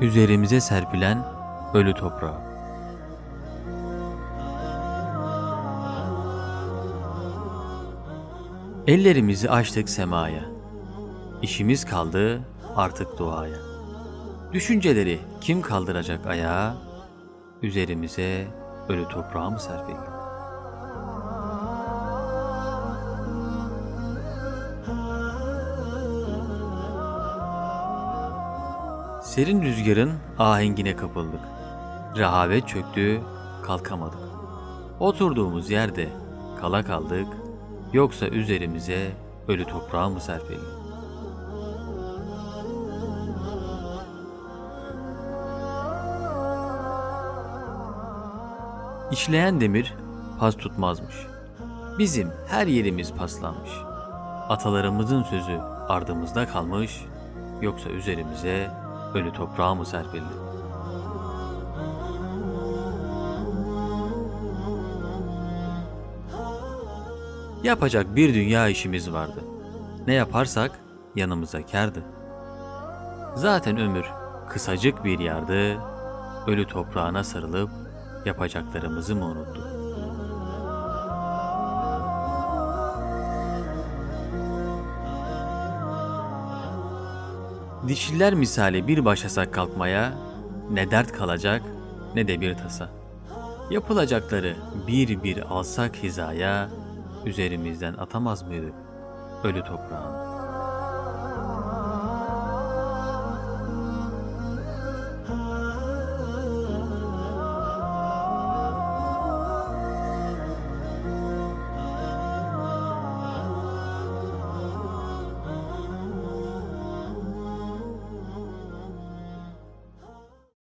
Üzerimize serpilen ölü toprağı. Ellerimizi açtık semaya. İşimiz kaldı artık duaya. Düşünceleri kim kaldıracak ayağa? Üzerimize ölü toprağı mı serpildi? Serin rüzgarın ahengine kapıldık. Rehavet çöktü, kalkamadık. Oturduğumuz yerde kala kaldık, yoksa üzerimize ölü toprağı mı serpildi? İşleyen demir pas tutmazmış. Bizim her yerimiz paslanmış. Atalarımızın sözü ardımızda kalmış, yoksa üzerimize ölü toprağı mı serpildi? Yapacak bir dünya işimiz vardı. Ne yaparsak yanımıza kârdı. Zaten ömür kısacık bir yardı, ölü toprağına sarılıp yapacaklarımızı mı unuttuk? Dişliler misali bir başlasak kalkmaya, ne dert kalacak ne de bir tasa. Yapılacakları bir bir alsak hizaya, üzerimizden atamaz mıydık ölü toprağını?